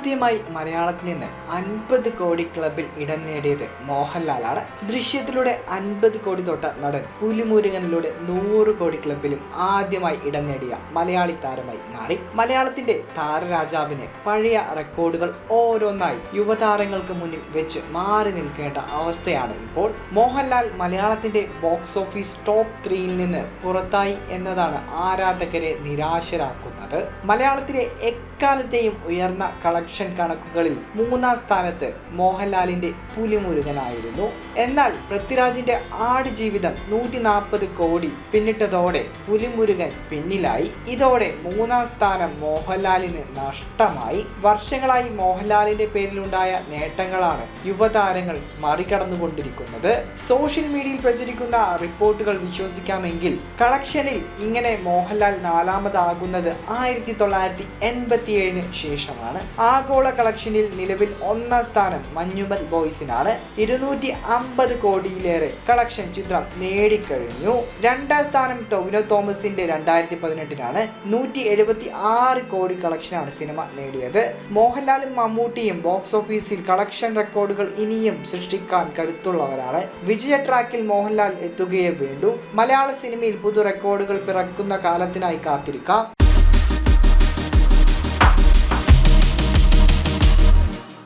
ആദ്യമായി മലയാളത്തിൽ നിന്ന് അൻപത് കോടി ക്ലബിൽ ഇടം നേടിയത് മോഹൻലാലാണ്. ദൃശ്യത്തിലൂടെ അൻപത് കോടി തൊട്ട നടൻ പുലിമുരുകനിലൂടെ നൂറ് കോടി ക്ലബിലും ആദ്യമായി ഇടം നേടിയ മലയാളി താരമായി മാറി. മലയാളത്തിന്റെ താരരാജാവിനെ പഴയ റെക്കോർഡുകൾ ഓരോന്നായി യുവതാരങ്ങൾക്ക് മുന്നിൽ വെച്ച് മാറി നിൽക്കേണ്ട അവസ്ഥയാണ് ഇപ്പോൾ. മോഹൻലാൽ മലയാളത്തിന്റെ ബോക്സ് ഓഫീസ് ടോപ്പ് ത്രീയിൽ നിന്ന് പുറത്തായി എന്നതാണ് ആരാധകരെ നിരാശരാക്കുന്നത്. മലയാളത്തിലെ എക്കാലത്തെയും ഉയർന്ന കളക്ഷൻ കണക്കുകളിൽ മൂന്നാം സ്ഥാനത്ത് മോഹൻലാലിന്റെ പുലിമുരുകനായിരുന്നു. എന്നാൽ പൃഥ്വിരാജിന്റെ ആടുജീവിതം നൂറ്റി നാൽപ്പത് കോടി പിന്നിട്ടതോടെ പുലിമുരുകൻ പിന്നിലായി. ഇതോടെ മൂന്നാം സ്ഥാനം മോഹൻലാലിന് നഷ്ടമായി. വർഷങ്ങളായി മോഹൻലാലിന്റെ പേരിലുണ്ടായ നേട്ടങ്ങളാണ് യുവതാരങ്ങൾ മറികടന്നുകൊണ്ടിരിക്കുന്നത്. സോഷ്യൽ മീഡിയയിൽ പ്രചരിക്കുന്ന റിപ്പോർട്ടുകൾ വിശ്വസിക്കാമെങ്കിൽ കളക്ഷനിൽ ഇങ്ങനെ മോഹൻലാൽ നാലാമതാകുന്നത് ആയിരത്തി തൊള്ളായിരത്തി എൺപത്തിയേഴിന് ശേഷമാണ്. ശേഷമാണ് ആഗോള കളക്ഷനിൽ നിലവിൽ ഒന്നാം സ്ഥാനം മഞ്ഞുമൽ ബോയ്സിനാണ്. ഇരുന്നൂറ്റി അമ്പത് കോടിയിലേറെ കളക്ഷൻ ചിത്രം നേടിക്കഴിഞ്ഞു. രണ്ടാം സ്ഥാനം ടൊവിനോ തോമസിന്റെ രണ്ടായിരത്തി പതിനെട്ടിനാണ് നൂറ്റി എഴുപത്തി ആറ് കോടി കളക്ഷനാണ് സിനിമ നേടിയത്. മോഹൻലാലും മമ്മൂട്ടിയും ബോക്സ് ഓഫീസിൽ കളക്ഷൻ റെക്കോർഡുകൾ ഇനിയും സൃഷ്ടിക്കാൻ കരുത്തുള്ളവരാണ്. വിജയ ട്രാക്കിൽ മോഹൻലാൽ എത്തുകയേ വേണ്ടു. മലയാള സിനിമയിൽ പുതു റെക്കോർഡുകൾ പിറക്കുന്ന കാലത്തിനായി കാത്തിരിക്കാം.